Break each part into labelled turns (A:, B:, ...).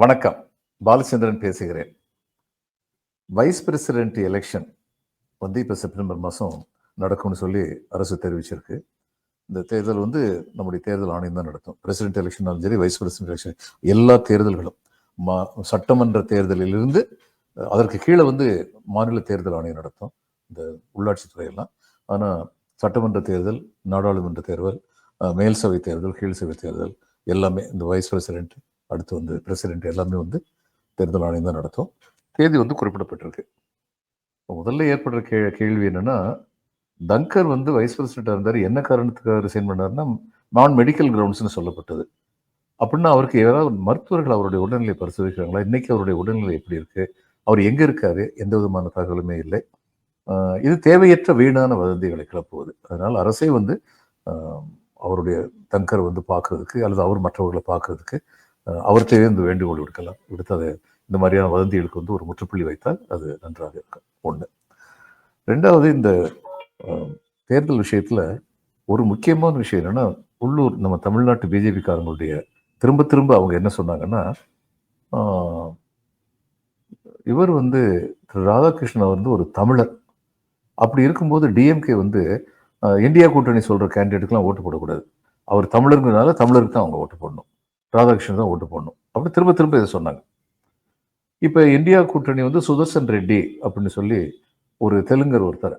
A: வணக்கம் பாலச்சந்திரன் பேசுகிறேன் vice president election வந்து இப்போ செப்டம்பர் மாதம் நடக்கும்னு சொல்லி அரசு தெரிவிச்சிருக்கு இந்த தேர்தல் வந்து நம்முடைய தேர்தல் ஆணையம் தான் நடத்தும் பிரசிடென்ட் எலெக்ஷனாலும் சரி வைஸ் பிரசிடென்ட் எலெக்ஷன் எல்லா தேர்தல்களும் மா சட்டமன்ற தேர்தலிலிருந்து அதற்கு கீழே வந்து மாநில தேர்தல் ஆணையம் நடத்தும் இந்த துறையெல்லாம் ஆனால் சட்டமன்ற தேர்தல் நாடாளுமன்ற தேர்தல் மேல்சபை தேர்தல் கீழ்சபை தேர்தல் எல்லாமே இந்த வைஸ் பிரசிடென்ட் அடுத்து வந்து பிரசிடென்ட் எல்லாமே வந்து தேர்தல் ஆணையம் தான் நடத்தும் தேதி வந்து குறிப்பிடப்பட்டிருக்கு முதல்ல ஏற்படுற கே கேள்வி என்னென்னா தங்கர் வந்து வைஸ் பிரசிடென்ட்டாக இருந்தார் என்ன காரணத்துக்காக ரிசைன் பண்ணார்னா நான் மெடிக்கல் கிரவுண்ட்ஸ்னு சொல்லப்பட்டது அப்படின்னா அவருக்கு யாராவது மருத்துவர்கள் அவருடைய உடல்நிலை பரிசோதிக்கிறாங்களா இன்றைக்கி அவருடைய உடல்நிலை எப்படி இருக்குது அவர் எங்கே இருக்கார் எந்த விதமான தகவலுமே இல்லை இது தேவையற்ற வீணான வதந்திகளை கிளப்புவது அதனால் அரசே வந்து அவருடைய தங்கர் வந்து பார்க்குறதுக்கு அல்லது அவர் மற்றவர்களை பார்க்குறதுக்கு அவர்கிட்டவே இந்த வேண்டுகோள் விடுக்கலாம் விடுத்து அதை இந்த மாதிரியான வதந்திகளுக்கு வந்து ஒரு முற்றுப்புள்ளி வைத்தால் அது நன்றாக இருக்கும் ஒன்று ரெண்டாவது இந்த தேர்தல் விஷயத்தில் ஒரு முக்கியமான விஷயம் என்னென்னா உள்ளூர் நம்ம தமிழ்நாட்டு பிஜேபிக்காரங்களுடைய திரும்ப திரும்ப அவங்க என்ன சொன்னாங்கன்னா இவர் வந்து திரு ராதாகிருஷ்ணன் அவர் வந்து ஒரு தமிழர் அப்படி இருக்கும்போது டிஎம்கே வந்து இந்தியா கூட்டணி சொல்கிற கேண்டிடேட்டுக்கெலாம் ஓட்டு போடக்கூடாது அவர் தமிழருங்கிறதுனால தமிழருக்கு தான் அவங்க ஓட்டு போடணும் ராதாகிருஷ்ணன் தான் ஓட்டு போடணும் அப்படின்னு திரும்ப திரும்ப இதை சொன்னாங்க இப்போ இந்தியா கூட்டணி வந்து சுதர்சன் ரெட்டி அப்படின்னு சொல்லி ஒரு தெலுங்கர் ஒருத்தர்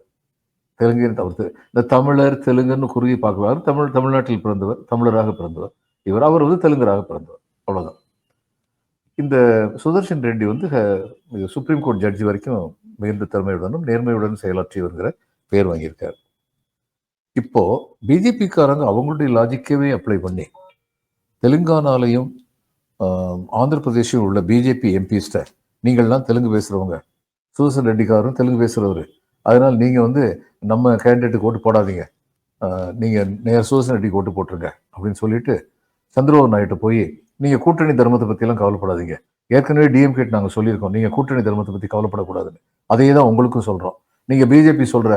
A: தெலுங்கின் அவர் இந்த தமிழர் தெலுங்குன்னு குறுகி பார்க்குவார் தமிழ் தமிழ்நாட்டில் பிறந்தவர் தமிழராக பிறந்தவர் இவர் அவர் வந்து தெலுங்கராக பிறந்தவர் அவ்வளோதான் இந்த சுதர்ஷன் ரெட்டி வந்து சுப்ரீம் கோர்ட் ஜட்ஜி வரைக்கும் மிகுந்த திறமையுடனும் நேர்மையுடன் செயலாற்றியவர்கிற பேர் வாங்கியிருக்கார் இப்போது பிஜேபிக்காரங்க அவங்களுடைய லாஜிக்கவே அப்ளை பண்ணி தெலுங்கானாலையும் ஆந்திர பிரதேஷில் உள்ள பிஜேபி எம்பிஸ்ட நீங்கள்லாம் தெலுங்கு பேசுகிறவங்க சுதர்சன் ரெட்டிக்காரரும் தெலுங்கு பேசுகிறவர் அதனால் நீங்கள் வந்து நம்ம கேண்டிடேட்டுக்கு ஓட்டு போடாதீங்க நீங்கள் நேர் சுதர்சன் ரெட்டிக்கு ஓட்டு போட்டுருங்க அப்படின்னு சொல்லிட்டு சந்திரபாபு நாயுடு போய் நீங்கள் கூட்டணி தர்மத்தை பற்றிலாம் கவலைப்படாதீங்க ஏற்கனவே டிஎம்கேட் நாங்கள் சொல்லியிருக்கோம் நீங்கள் கூட்டணி தர்மத்தை பற்றி கவலைப்படக்கூடாதுன்னு அதையே தான் உங்களுக்கும் சொல்கிறோம் நீங்கள் பிஜேபி சொல்கிற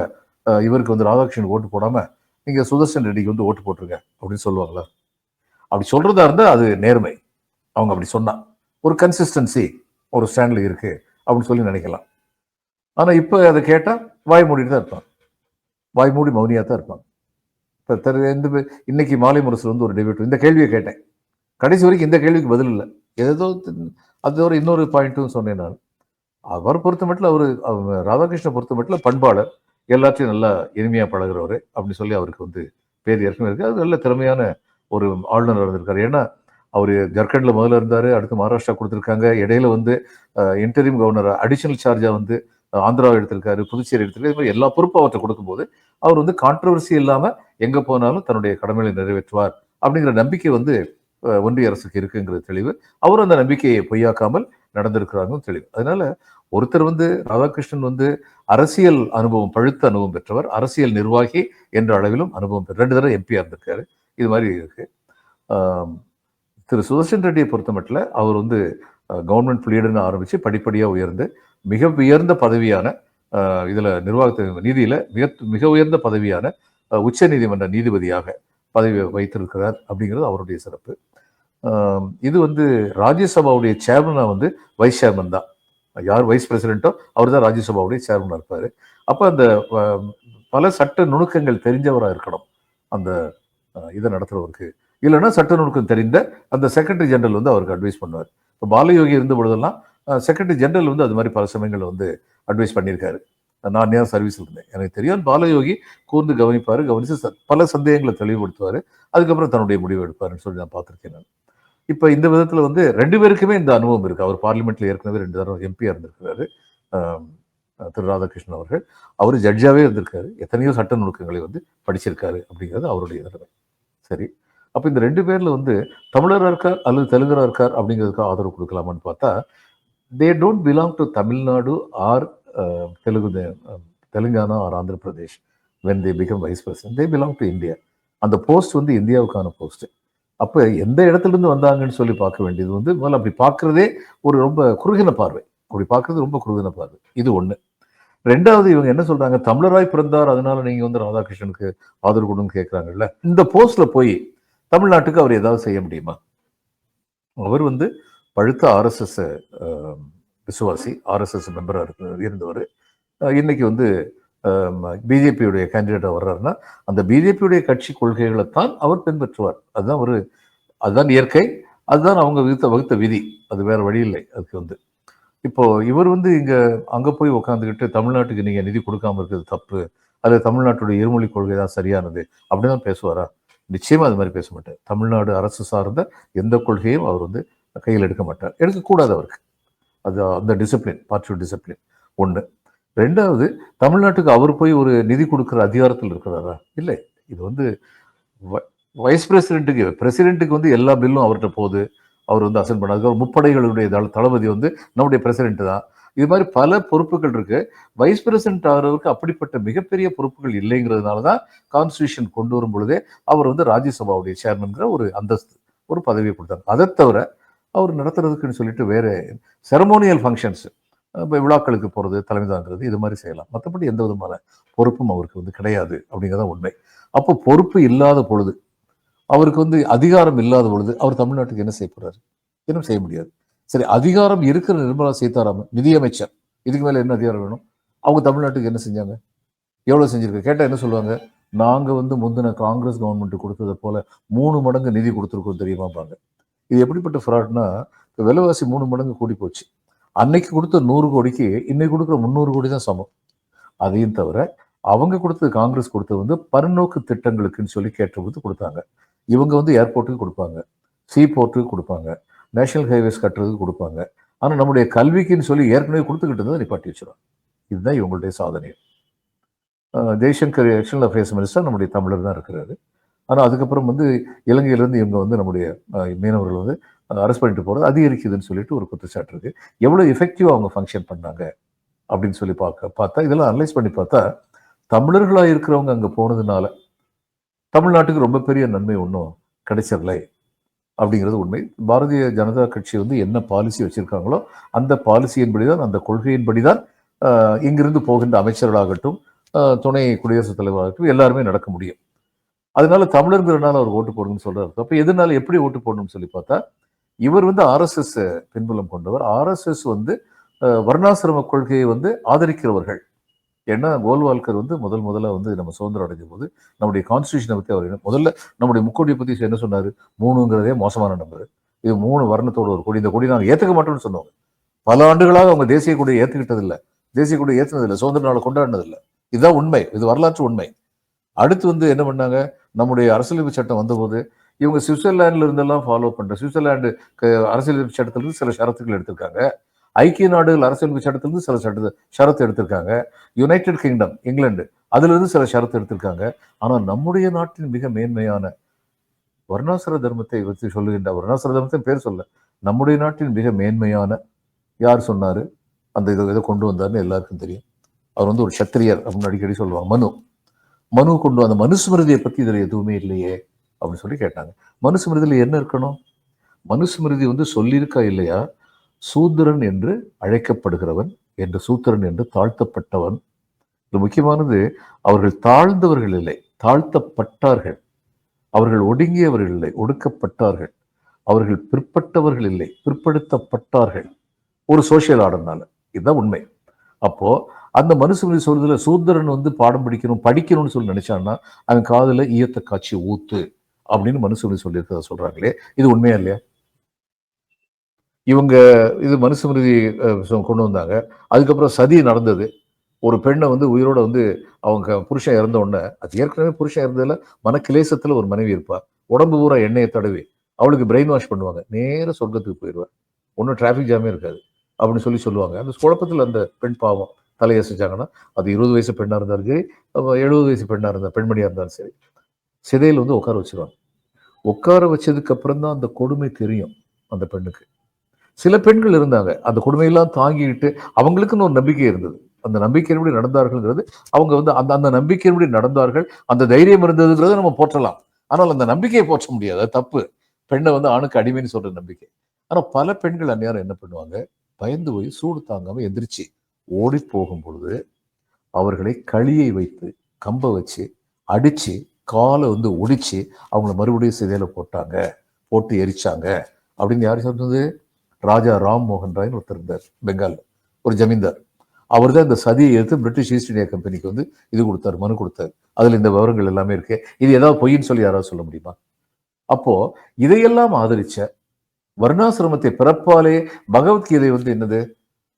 A: இவருக்கு வந்து ராதாகிருஷ்ணன் ஓட்டு போடாமல் நீங்கள் சுதர்சன் ரெட்டிக்கு வந்து ஓட்டு போட்டுருங்க அப்படின்னு சொல்லுவாங்களா அப்படி சொல்றதா இருந்தால் அது நேர்மை அவங்க அப்படி சொன்னா ஒரு கன்சிஸ்டன்சி ஒரு ஸ்டாண்டில் இருக்கு அப்படின்னு சொல்லி நினைக்கலாம் ஆனால் இப்போ அதை கேட்டால் வாய் மூடிட்டு தான் இருப்பாங்க வாய் மூடி மௌனியாக தான் இருப்பாங்க இப்போ தெரு இந்த இன்னைக்கு மாலை முரசு வந்து ஒரு டிபேட் இந்த கேள்வியை கேட்டேன் கடைசி வரைக்கும் இந்த கேள்விக்கு பதில் இல்லை ஏதோ அது ஒரு இன்னொரு பாயிண்ட்டும் சொன்னேன் நான் அவர் பொறுத்த மட்டும் அவர் ராதாகிருஷ்ணன் பொறுத்த மட்டும் பண்பாளர் எல்லாத்தையும் நல்லா இனிமையாக பழகிறவர் அப்படின்னு சொல்லி அவருக்கு வந்து பேர் ஏற்கனவே இருக்குது அது நல்ல திறமையான ஒரு ஆளுநர் இருந்திருக்காரு ஏன்னா அவர் ஜார்க்கண்டில் முதல்ல இருந்தார் அடுத்து மகாராஷ்டிரா கொடுத்துருக்காங்க இடையில வந்து இன்டரிம் கவர்னர் அடிஷனல் சார்ஜாக வந்து ஆந்திராவை எடுத்திருக்காரு புதுச்சேரி எடுத்திருக்காரு இது மாதிரி எல்லா பொறுப்பும் அவற்றை கொடுக்கும்போது அவர் வந்து கான்ட்ரவர்சி இல்லாமல் எங்கே போனாலும் தன்னுடைய கடமைகளை நிறைவேற்றுவார் அப்படிங்கிற நம்பிக்கை வந்து ஒன்றிய அரசுக்கு இருக்குங்கிற தெளிவு அவர் அந்த நம்பிக்கையை பொய்யாக்காமல் நடந்திருக்கிறாங்க தெளிவு அதனால ஒருத்தர் வந்து ராதாகிருஷ்ணன் வந்து அரசியல் அனுபவம் பழுத்த அனுபவம் பெற்றவர் அரசியல் நிர்வாகி என்ற அளவிலும் அனுபவம் பெற்ற ரெண்டு தடவை எம்பியா இருந்திருக்காரு இது மாதிரி இருக்குது திரு சுதர்ஷன் ரெட்டியை பொறுத்த மட்டில் அவர் வந்து கவர்மெண்ட் புலியடுன்னு ஆரம்பித்து படிப்படியாக உயர்ந்து மிக உயர்ந்த பதவியான இதில் நிர்வாகத்த நீதியில் மிக மிக உயர்ந்த பதவியான உச்ச நீதிமன்ற நீதிபதியாக பதவி வைத்திருக்கிறார் அப்படிங்கிறது அவருடைய சிறப்பு இது வந்து ராஜ்யசபாவுடைய சேர்மனாக வந்து வைஸ் சேர்மன் தான் யார் வைஸ் பிரசிடென்ட்டோ அவர் தான் ராஜ்யசபாவுடைய சேர்மனாக இருப்பார் அப்போ அந்த பல சட்ட நுணுக்கங்கள் தெரிஞ்சவராக இருக்கணும் அந்த இதை நடத்துகிறவருக்கு இல்லைன்னா சட்ட நுணுக்கம் தெரிந்த அந்த செக்ரட்டரி ஜெனரல் வந்து அவருக்கு அட்வைஸ் பண்ணுவார் இப்போ பாலயோகி இருந்த பொழுதெல்லாம் செக்ரட்டரி ஜெனரல் வந்து அது மாதிரி பல சமயங்கள் வந்து அட்வைஸ் பண்ணியிருக்காரு நான் ஏன் சர்வீஸ் இருந்தேன் எனக்கு தெரியும் பாலயோகி கூர்ந்து கவனிப்பார் கவனித்து பல சந்தேகங்களை தெளிவுபடுத்துவார் அதுக்கப்புறம் தன்னுடைய முடிவு எடுப்பாருன்னு சொல்லி நான் பார்த்துருக்கேன் நான் இப்போ இந்த விதத்தில் வந்து ரெண்டு பேருக்குமே இந்த அனுபவம் இருக்குது அவர் பார்லிமெண்ட்டில் ஏற்கனவே ரெண்டு தரம் எம்பியாக இருந்திருக்கிறாரு திரு ராதாகிருஷ்ணன் அவர்கள் அவர் ஜட்ஜாகவே இருந்திருக்காரு எத்தனையோ சட்ட நுணுக்கங்களை வந்து படிச்சிருக்காரு அப்படிங்கிறது அவருடைய நிலைமை சரி அப்போ இந்த ரெண்டு பேரில் வந்து தமிழராக இருக்கார் அல்லது தெலுங்கராக இருக்கார் அப்படிங்கிறதுக்கு ஆதரவு கொடுக்கலாமான்னு பார்த்தா they don't belong to Tamil Nadu or uh, Telugu uh, Telangana or Andhra Pradesh when they become vice president they belong to India அந்த போஸ்ட் வந்து இந்தியாவுக்கான போஸ்ட்டு அப்போ எந்த இடத்துலேருந்து வந்தாங்கன்னு சொல்லி பார்க்க வேண்டியது வந்து முதல்ல அப்படி பார்க்குறதே ஒரு ரொம்ப குறுகின பார்வை அப்படி பார்க்குறது ரொம்ப குறுகின பார்வை இது ஒன்று ரெண்டாவது இவங்க என்ன சொல்றாங்க தமிழராய் பிறந்தார் அதனால நீங்க வந்து ராதாகிருஷ்ணனுக்கு ஆதரவு கொடுன்னு கேட்கிறாங்கல்ல இந்த போஸ்ட்ல போய் தமிழ்நாட்டுக்கு அவர் ஏதாவது செய்ய முடியுமா அவர் வந்து பழுத்த ஆர்எஸ்எஸ் விசுவாசி ஆர்எஸ்எஸ் மெம்பராக இருந்தவர் இன்னைக்கு வந்து பிஜேபியுடைய கேண்டிடேட்டாக வர்றாருன்னா அந்த பிஜேபியுடைய கட்சி கொள்கைகளை தான் அவர் பின்பற்றுவார் அதுதான் ஒரு அதுதான் இயற்கை அதுதான் அவங்க வகுத்த வகுத்த விதி அது வேற வழி இல்லை அதுக்கு வந்து இப்போ இவர் வந்து இங்க அங்க போய் உட்காந்துக்கிட்டு தமிழ்நாட்டுக்கு நீங்க நிதி கொடுக்காம இருக்கிறது தப்பு அது தமிழ்நாட்டுடைய இருமொழி கொள்கை தான் சரியானது தான் பேசுவாரா நிச்சயமா அது மாதிரி பேச மாட்டார் தமிழ்நாடு அரசு சார்ந்த எந்த கொள்கையும் அவர் வந்து கையில் எடுக்க மாட்டார் எடுக்கக்கூடாது அவருக்கு அது அந்த டிசிப்ளின் பார்ட்டி டிசிப்ளின் ஒன்று ரெண்டாவது தமிழ்நாட்டுக்கு அவர் போய் ஒரு நிதி கொடுக்குற அதிகாரத்தில் இருக்கிறாரா இல்லை இது வந்து வைஸ் பிரசிடென்ட்டுக்கு பிரசிடென்ட்டுக்கு வந்து எல்லா பில்லும் அவர்கிட்ட போகுது அவர் வந்து அசன் பண்ணார் அதுக்கப்புறம் முப்படைகளுடைய தள தளபதி வந்து நம்முடைய பிரசிடென்ட் தான் இது மாதிரி பல பொறுப்புகள் இருக்கு வைஸ் பிரசிடென்ட் ஆகிறவருக்கு அப்படிப்பட்ட மிகப்பெரிய பொறுப்புகள் இல்லைங்கிறதுனால தான் கான்ஸ்டியூஷன் கொண்டு வரும் பொழுதே அவர் வந்து ராஜ்யசபாவுடைய சேர்மன்கிற ஒரு அந்தஸ்து ஒரு பதவியை கொடுத்தார் அதை தவிர அவர் நடத்துறதுக்குன்னு சொல்லிட்டு வேறு செரமோனியல் ஃபங்க்ஷன்ஸ் இப்போ விழாக்களுக்கு போகிறது தலைமை தாங்கிறது இது மாதிரி செய்யலாம் மற்றபடி எந்த விதமான பொறுப்பும் அவருக்கு வந்து கிடையாது அப்படிங்கிறதான் உண்மை அப்போ பொறுப்பு இல்லாத பொழுது அவருக்கு வந்து அதிகாரம் இல்லாத பொழுது அவர் தமிழ்நாட்டுக்கு என்ன செய்ய போறாரு இன்னும் செய்ய முடியாது சரி அதிகாரம் இருக்கிற நிர்மலா சீதாராமன் நிதியமைச்சர் இதுக்கு மேல என்ன அதிகாரம் வேணும் அவங்க தமிழ்நாட்டுக்கு என்ன செஞ்சாங்க எவ்வளவு செஞ்சிருக்க கேட்டால் என்ன சொல்லுவாங்க நாங்க வந்து முந்தின காங்கிரஸ் கவர்மெண்ட் கொடுத்ததை போல மூணு மடங்கு நிதி கொடுத்துருக்கோம் தெரியுமாப்பாங்க இது எப்படிப்பட்ட ஃப்ராட்னா விலைவாசி மூணு மடங்கு கூடி போச்சு அன்னைக்கு கொடுத்த நூறு கோடிக்கு இன்னைக்கு கொடுக்குற முந்நூறு கோடி தான் சமம் அதையும் தவிர அவங்க கொடுத்தது காங்கிரஸ் கொடுத்தது வந்து பரநோக்கு திட்டங்களுக்குன்னு சொல்லி கேட்டபோது கொடுத்தாங்க இவங்க வந்து ஏர்போர்ட்டுக்கு கொடுப்பாங்க சீ போர்ட்டுக்கு கொடுப்பாங்க நேஷனல் ஹைவேஸ் கட்டுறதுக்கு கொடுப்பாங்க ஆனால் நம்முடைய கல்விக்குன்னு சொல்லி ஏற்கனவே கொடுத்துக்கிட்டு இருந்தால் நிப்பாட்டி வச்சிடும் இதுதான் இவங்களுடைய சாதனை ஜெய்சங்கர் எக்ஷனல் அஃபேர்ஸ் மினிஸ்டர் நம்முடைய தமிழர் தான் இருக்கிறாரு ஆனால் அதுக்கப்புறம் வந்து இலங்கையிலேருந்து இவங்க வந்து நம்முடைய மீனவர்கள் வந்து அரெஸ்ட் பண்ணிட்டு போகிறது அதிகரிக்குதுன்னு சொல்லிட்டு ஒரு குற்றச்சாட்டு இருக்குது எவ்வளோ எஃபெக்டிவாக அவங்க ஃபங்க்ஷன் பண்ணாங்க அப்படின்னு சொல்லி பார்க்க பார்த்தா இதெல்லாம் அனலைஸ் பண்ணி பார்த்தா தமிழர்களாக இருக்கிறவங்க அங்கே போனதுனால தமிழ்நாட்டுக்கு ரொம்ப பெரிய நன்மை ஒன்றும் கிடைச்சிடல அப்படிங்கிறது உண்மை பாரதிய ஜனதா கட்சி வந்து என்ன பாலிசி வச்சுருக்காங்களோ அந்த பாலிசியின்படி தான் அந்த கொள்கையின்படி தான் இங்கிருந்து போகின்ற அமைச்சர்களாகட்டும் துணை குடியரசுத் தலைவராகட்டும் எல்லாருமே நடக்க முடியும் அதனால தமிழர்கிறனால அவர் ஓட்டு போடணும்னு சொல்றாரு அப்போ எதனால எப்படி ஓட்டு போடணும்னு சொல்லி பார்த்தா இவர் வந்து ஆர்எஸ்எஸ் பின்புலம் கொண்டவர் ஆர்எஸ்எஸ் வந்து வர்ணாசிரம கொள்கையை வந்து ஆதரிக்கிறவர்கள் ஏன்னா கோல்வால்கர் வந்து முதல் முதலாக வந்து நம்ம சுதந்திரம் அடைஞ்ச போது நம்முடைய கான்ஸ்டியூஷனை பற்றி அவர் என்ன முதல்ல நம்முடைய முக்கோடியை பற்றி என்ன சொன்னார் மூணுங்கிறதே மோசமான நம்பர் இது மூணு வர்ணத்தோட ஒரு கொடி இந்த கொடி நாங்கள் ஏற்றுக்க மாட்டோம்னு சொன்னோம் பல ஆண்டுகளாக அவங்க தேசிய கொடியை ஏற்றுக்கிட்டதில்லை தேசிய கொடியை ஏற்றுனதில்லை சுதந்திர நாளை கொண்டாடினதில்லை இதுதான் உண்மை இது வரலாற்று உண்மை அடுத்து வந்து என்ன பண்ணாங்க நம்முடைய அரசியலமைப்பு சட்டம் வந்தபோது இவங்க சுவிட்சர்லாண்டில் இருந்தெல்லாம் ஃபாலோ பண்ணுற சுவிட்சர்லாண்டு அரசியலமைப்பு சட்டத்திலிருந்து சில ஷரத்துக்கள் எடுத்திருக்காங்க ஐக்கிய நாடுகள் அரசியலமைப்பு சட்டத்திலிருந்து சில சட்ட ஷரத்து எடுத்திருக்காங்க யுனைடெட் கிங்டம் இங்கிலாந்து அதிலிருந்து சில ஷரத்து எடுத்திருக்காங்க ஆனால் நம்முடைய நாட்டின் மிக மேன்மையான வர்ணாசிர தர்மத்தை வச்சு சொல்லுகின்ற வர்ணாசிர தர்மத்தின் பேர் சொல்ல நம்முடைய நாட்டின் மிக மேன்மையான யார் சொன்னார் அந்த இதை இதை கொண்டு வந்தார்னு எல்லாருக்கும் தெரியும் அவர் வந்து ஒரு சத்திரியர் அப்படின்னு அடிக்கடி சொல்லுவாங்க மனு மனு கொண்டு அந்த மனுஸ்மிருதியை பற்றி இதில் எதுவுமே இல்லையே அப்படின்னு சொல்லி கேட்டாங்க மனுஸ்மிருதியில் என்ன இருக்கணும் மனுஸ்மிருதி வந்து சொல்லியிருக்கா இல்லையா சூத்திரன் என்று அழைக்கப்படுகிறவன் என்று சூத்திரன் என்று தாழ்த்தப்பட்டவன் இது முக்கியமானது அவர்கள் தாழ்ந்தவர்கள் இல்லை தாழ்த்தப்பட்டார்கள் அவர்கள் ஒடுங்கியவர்கள் இல்லை ஒடுக்கப்பட்டார்கள் அவர்கள் பிற்பட்டவர்கள் இல்லை பிற்படுத்தப்பட்டார்கள் ஒரு சோசியல் ஆர்டர்னால இதுதான் உண்மை அப்போ அந்த மனுஷன் சொல்றதுல சூத்திரன் வந்து பாடம் படிக்கணும் படிக்கணும்னு சொல்லி நினைச்சான்னா அவன் காதல ஈயத்த காட்சி ஊத்து அப்படின்னு மனுஷன் சொல்லியிருக்கிறத சொல்றாங்களே இது உண்மையா இல்லையா இவங்க இது மனுஸ்மிருதி கொண்டு வந்தாங்க அதுக்கப்புறம் சதி நடந்தது ஒரு பெண்ணை வந்து உயிரோட வந்து அவங்க புருஷன் இறந்த உடனே அது ஏற்கனவே புருஷன் இறந்ததில் மனக்கிலேசத்தில் ஒரு மனைவி இருப்பாள் உடம்பு பூரா எண்ணெயை தடவி அவளுக்கு பிரெயின் வாஷ் பண்ணுவாங்க நேர சொர்க்கத்துக்கு போயிடுவார் ஒன்றும் டிராஃபிக் ஜாமே இருக்காது அப்படின்னு சொல்லி சொல்லுவாங்க அந்த குழப்பத்தில் அந்த பெண் பாவம் தலையசிச்சாங்கன்னா அது இருபது வயசு பெண்ணாக இருந்தாலும் சரி எழுபது வயசு பெண்ணாக இருந்தால் பெண்மணியாக இருந்தாலும் சரி சிதையில் வந்து உட்கார வச்சுருவாங்க உட்கார வச்சதுக்கு அப்புறம் தான் அந்த கொடுமை தெரியும் அந்த பெண்ணுக்கு சில பெண்கள் இருந்தாங்க அந்த கொடுமையெல்லாம் தாங்கிக்கிட்டு அவங்களுக்குன்னு ஒரு நம்பிக்கை இருந்தது அந்த நம்பிக்கையின்படி நடந்தார்கள்ங்கிறது அவங்க வந்து அந்த அந்த நம்பிக்கையின்படி நடந்தார்கள் அந்த தைரியம் இருந்ததுங்கிறத நம்ம போற்றலாம் ஆனால் அந்த நம்பிக்கையை போற்ற முடியாது தப்பு பெண்ணை வந்து ஆணுக்கு அடிமைன்னு சொல்ற நம்பிக்கை ஆனால் பல பெண்கள் அந்நேரம் என்ன பண்ணுவாங்க பயந்து போய் சூடு தாங்காமல் எந்திரிச்சு ஓடி போகும் பொழுது அவர்களை களியை வைத்து கம்ப வச்சு அடித்து காலை வந்து ஒடிச்சு அவங்கள மறுபடியும் சிதையில போட்டாங்க போட்டு எரிச்சாங்க அப்படின்னு யார் சொன்னது ராஜா ராம் மோகன் ராய்னு ஒருத்தர் இருந்தார் பெங்காலில் ஒரு ஜமீன்தார் அவர் தான் இந்த சதியை எடுத்து பிரிட்டிஷ் ஈஸ்ட் இந்தியா கம்பெனிக்கு வந்து இது கொடுத்தார் மனு கொடுத்தார் அதில் இந்த விவரங்கள் எல்லாமே இருக்கு இது ஏதாவது பொய்ன்னு சொல்லி யாராவது சொல்ல முடியுமா அப்போ இதையெல்லாம் ஆதரிச்ச வர்ணாசிரமத்தை பிறப்பாலே பகவத்கீதை வந்து என்னது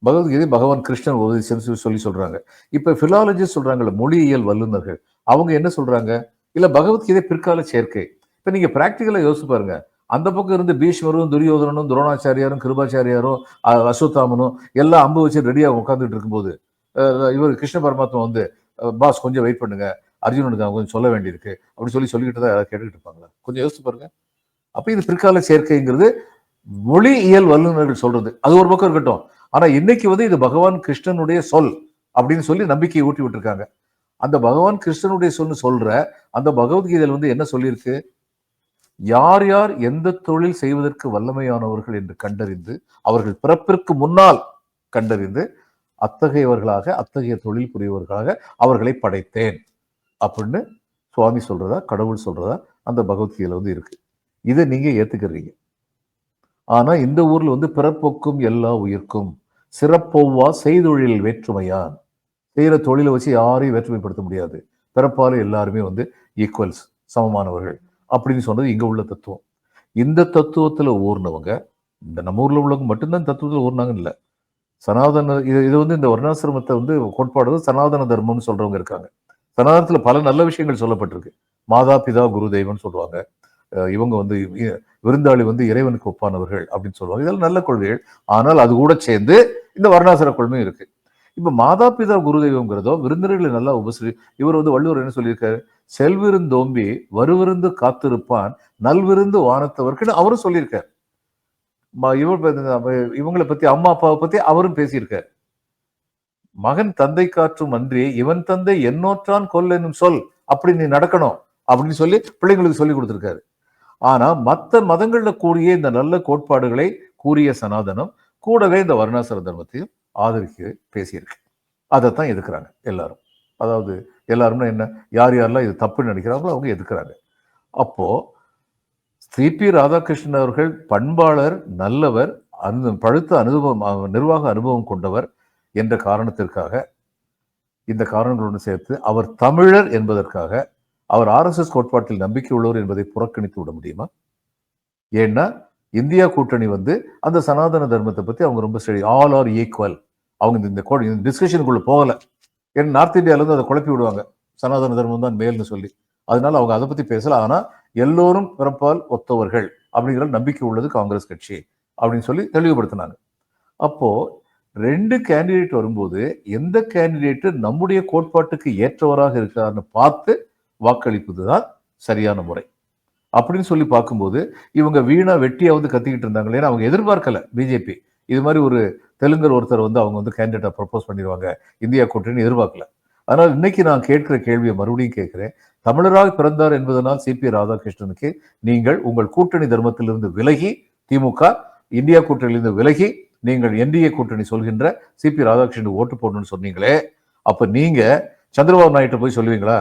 A: பகவத்கீதை பகவான் கிருஷ்ணன் உதவிச்சு சொல்லி சொல்றாங்க இப்ப பிலாலஜிஸ்ட் சொல்றாங்கல்ல மொழியியல் வல்லுநர்கள் அவங்க என்ன சொல்றாங்க இல்ல பகவத்கீதை பிற்கால சேர்க்கை இப்ப நீங்க பிராக்டிக்கலா யோசிச்சு பாருங்க அந்த பக்கம் இருந்து பீஷ்மரும் துரியோதனனும் துரோணாச்சாரியாரும் கிருபாச்சாரியாரும் அசுத்தாமனும் எல்லாம் அம்பு வச்சு ரெடியாக உட்காந்துட்டு இருக்கும்போது இவர் கிருஷ்ண பரமாத்மா வந்து பாஸ் கொஞ்சம் வெயிட் பண்ணுங்க அர்ஜுனனுக்கு அவங்க கொஞ்சம் சொல்ல வேண்டியிருக்கு அப்படின்னு சொல்லி சொல்லிக்கிட்டு தான் கேட்டுக்கிட்டு இருப்பாங்களா கொஞ்சம் யோசிச்சு பாருங்க அப்போ இது பிற்கால சேர்க்கைங்கிறது மொழியியல் வல்லுநர்கள் சொல்றது அது ஒரு பக்கம் இருக்கட்டும் ஆனால் இன்னைக்கு வந்து இது பகவான் கிருஷ்ணனுடைய சொல் அப்படின்னு சொல்லி நம்பிக்கையை ஊட்டி விட்டுருக்காங்க அந்த பகவான் கிருஷ்ணனுடைய சொல்லு சொல்ற அந்த பகவத்கீதையில் வந்து என்ன சொல்லியிருக்கு யார் யார் எந்த தொழில் செய்வதற்கு வல்லமையானவர்கள் என்று கண்டறிந்து அவர்கள் பிறப்பிற்கு முன்னால் கண்டறிந்து அத்தகையவர்களாக அத்தகைய தொழில் புரியவர்களாக அவர்களை படைத்தேன் அப்படின்னு சுவாமி சொல்றதா கடவுள் சொல்றதா அந்த பகவத்கீதையில வந்து இருக்கு இதை நீங்க ஏத்துக்கிறீங்க ஆனா இந்த ஊர்ல வந்து பிறப்புக்கும் எல்லா உயிர்க்கும் சிறப்பொவ்வா செய்தொழில் வேற்றுமையான் செய்கிற தொழிலை வச்சு யாரையும் வேற்றுமைப்படுத்த முடியாது பிறப்பாலும் எல்லாருமே வந்து ஈக்குவல்ஸ் சமமானவர்கள் அப்படின்னு சொன்னது இங்கே உள்ள தத்துவம் இந்த தத்துவத்தில் ஊர்னவங்க இந்த நம்ம ஊரில் உள்ளவங்க மட்டும்தான் தத்துவத்தில் ஊர்னாங்கன்னு இல்லை சனாதன இது இது வந்து இந்த வருணாசிரமத்தை வந்து கோட்பாடு சனாதன தர்மம்னு சொல்கிறவங்க இருக்காங்க சனாதனத்தில் பல நல்ல விஷயங்கள் சொல்லப்பட்டிருக்கு மாதா பிதா குரு தெய்வம்னு சொல்லுவாங்க இவங்க வந்து விருந்தாளி வந்து இறைவனுக்கு ஒப்பானவர்கள் அப்படின்னு சொல்லுவாங்க இதெல்லாம் நல்ல கொள்கைகள் ஆனால் அது கூட சேர்ந்து இந்த வருணாசிர கொள்மையும் இருக்குது இப்போ மாதா பிதா குரு விருந்தினர்களை நல்லா உபசரி இவர் வந்து வள்ளுவர் என்ன சொல்லியிருக்காரு செல்விருந்தோம்பி வருவிருந்து காத்திருப்பான் நல்விருந்து வானத்தவர்க்குன்னு அவரும் சொல்லியிருக்கார் இவர் இவங்களை பத்தி அம்மா அப்பாவை பத்தி அவரும் பேசியிருக்கார் மகன் தந்தை காற்றும் அன்றி இவன் தந்தை என்னோற்றான் கொல் என்னும் சொல் அப்படி நீ நடக்கணும் அப்படின்னு சொல்லி பிள்ளைங்களுக்கு சொல்லி கொடுத்துருக்காரு ஆனா மற்ற மதங்கள்ல கூறிய இந்த நல்ல கோட்பாடுகளை கூறிய சனாதனம் கூடவே இந்த வருணாசிர தர்மத்தையும் ஆதரிக்க பேசியிருக்கு அதைத்தான் எதுக்குறாங்க எல்லாரும் அதாவது எல்லாருமே என்ன யார் யாரெல்லாம் இது தப்புன்னு நினைக்கிறாங்களோ அவங்க எதுக்குறாங்க அப்போது சிபி ராதாகிருஷ்ணன் அவர்கள் பண்பாளர் நல்லவர் அந்த பழுத்த அனுபவம் நிர்வாக அனுபவம் கொண்டவர் என்ற காரணத்திற்காக இந்த காரணங்களோடு சேர்த்து அவர் தமிழர் என்பதற்காக அவர் ஆர்எஸ்எஸ் கோட்பாட்டில் நம்பிக்கை உள்ளவர் என்பதை புறக்கணித்து விட முடியுமா ஏன்னா இந்தியா கூட்டணி வந்து அந்த சனாதன தர்மத்தை பற்றி அவங்க ரொம்ப ஸ்டடி ஆல் ஆர் ஈக்குவல் அவங்க இந்த டிஸ்கஷனுக்குள்ளே போகலை ஏன்னா நார்த் இந்தியாவிலேருந்து அதை குழப்பி விடுவாங்க சனாதன தர்மம் தான் மேல்னு சொல்லி அதனால அவங்க அதை பற்றி பேசல ஆனால் எல்லோரும் பிறப்பால் ஒத்தவர்கள் அப்படிங்கிற நம்பிக்கை உள்ளது காங்கிரஸ் கட்சி அப்படின்னு சொல்லி தெளிவுபடுத்தினாங்க அப்போது ரெண்டு கேண்டிடேட் வரும்போது எந்த கேண்டிடேட்டு நம்முடைய கோட்பாட்டுக்கு ஏற்றவராக இருக்கார்னு பார்த்து வாக்களிப்பது தான் சரியான முறை அப்படின்னு சொல்லி பார்க்கும்போது இவங்க வீணாக வெட்டியாக வந்து கத்திக்கிட்டு இருந்தாங்களே அவங்க எதிர்பார்க்கல பிஜேபி இது மாதிரி ஒரு தெலுங்கர் ஒருத்தர் வந்து அவங்க வந்து கேண்டிடேட்டை ப்ரப்போஸ் பண்ணிடுவாங்க இந்தியா கூட்டணி எதிர்பார்க்கல அதனால் இன்னைக்கு நான் கேட்கிற கேள்வியை மறுபடியும் கேட்குறேன் தமிழராக பிறந்தார் என்பதனால் சிபி ராதாகிருஷ்ணனுக்கு நீங்கள் உங்கள் கூட்டணி தர்மத்திலிருந்து விலகி திமுக இந்தியா கூட்டணியிலிருந்து விலகி நீங்கள் என்டிஏ கூட்டணி சொல்கின்ற சிபி ராதாகிருஷ்ணன் ஓட்டு போடணும்னு சொன்னீங்களே அப்போ நீங்கள் சந்திரபாபு நாயுடு போய் சொல்லுவீங்களா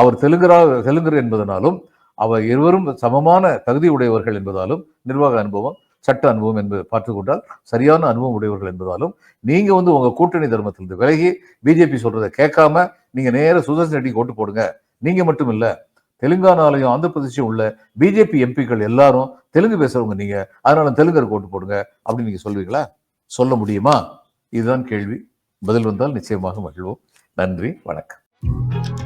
A: அவர் தெலுங்கராக தெலுங்கர் என்பதனாலும் அவர் இருவரும் சமமான தகுதி உடையவர்கள் என்பதாலும் நிர்வாக அனுபவம் சட்ட அனுபவம் என்பது பார்த்துக்கொண்டால் சரியான அனுபவம் உடையவர்கள் என்பதாலும் நீங்க வந்து உங்க கூட்டணி தர்மத்திலிருந்து விலகி பிஜேபி சொல்றதை கேட்காம நீங்க நேர சுதர்சன் ரெட்டிக்கு ஓட்டு போடுங்க நீங்க மட்டும் இல்லை தெலுங்கானாலையும் ஆந்திர பிரதேசம் உள்ள பிஜேபி எம்பிக்கள் எல்லாரும் தெலுங்கு பேசுறவங்க நீங்க அதனால தெலுங்கருக்கு ஓட்டு போடுங்க அப்படின்னு நீங்க சொல்வீங்களா சொல்ல முடியுமா இதுதான் கேள்வி பதில் வந்தால் நிச்சயமாக மகிழ்வோம் நன்றி வணக்கம்